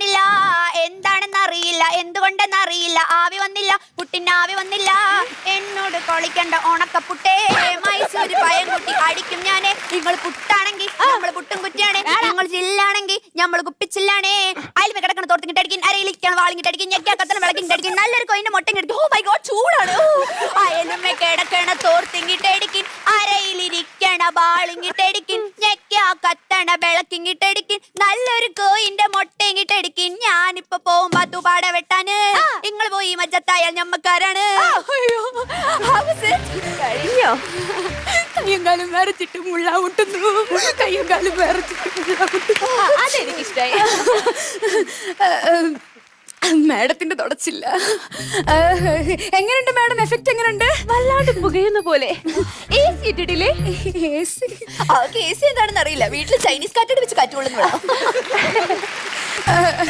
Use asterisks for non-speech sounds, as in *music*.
ഇല്ല എന്താണെന്ന് അറിയില്ല. എന്തുകൊണ്ടെന്ന് അറിയില്ല. ആവി വന്നില്ല. പുട്ടിന്റെ ആവി വന്നില്ല. എന്നോട് കളിക്കണ്ട ഉണക്കപ്പുട്ടേ മൈസൂര് പയം കുട്ടി അടിക്കും ഞാൻ. നിങ്ങൾ പുട്ടാണെങ്കിൽ നമ്മൾ പുട്ടും കുറ്റിയാണ്. നിങ്ങൾ ചില്ലാണെങ്കിൽ നമ്മൾ കുപ്പിച്ചില്ലാണേ. അതിൽ കിടക്കണ തോർത്തിങ്ങിട്ട് അടിക്കും. അരയിലിരിക്കണം വാളിങ്ങിട്ടടിക്കും അടിക്കും. നല്ലൊരു കൊയിന്റെ മുട്ടങ്ങിട്ട് ഓ മൈ ഗോഡ് ചൂടാണ്. അയലുമ്മ കിടക്കണ തോർത്തിങ്ങിട്ടടിക്കും അരയിലിരിക്കണ ബാളിങ്ങിട്ട് അടിക്കും. ഞെക്കാ വിളക്കിങ്ങിട്ടടിക്കിൻ നല്ലൊരു കോയിന്റെ മുട്ടയിങ്ങിട്ട് അടിക്കും. ഞാനിപ്പോ പോകും പത്തുപാട വെട്ടാന്. നിങ്ങൾ പോയി മജ്ജത്തായാൽ ഞമ്മക്കാരാണ്. കഴിഞ്ഞോ കയ്യും കാലും വരച്ചിട്ട് മുള്ള മുട്ടുന്നു കയ്യും കാലും വരച്ചിട്ട് മുള്ള മുട്ടുന്നു അതെനിക്കിഷ്ടായി. മാഡത്തിന്റെ തുടച്ചില്ല. എങ്ങനെയുണ്ട് മാഡം? എഫക്ട് എങ്ങനെയുണ്ട്? വല്ലാണ്ട് പുകയുന്ന പോലെ. *laughs* സി ഇട്ടിട്ടില്ലേ? എന്താണെന്ന് അറിയില്ല. വീട്ടിൽ ചൈനീസ് കാറ്റടി വെച്ച് കാറ്റുകൊള്ളുന്നു *laughs*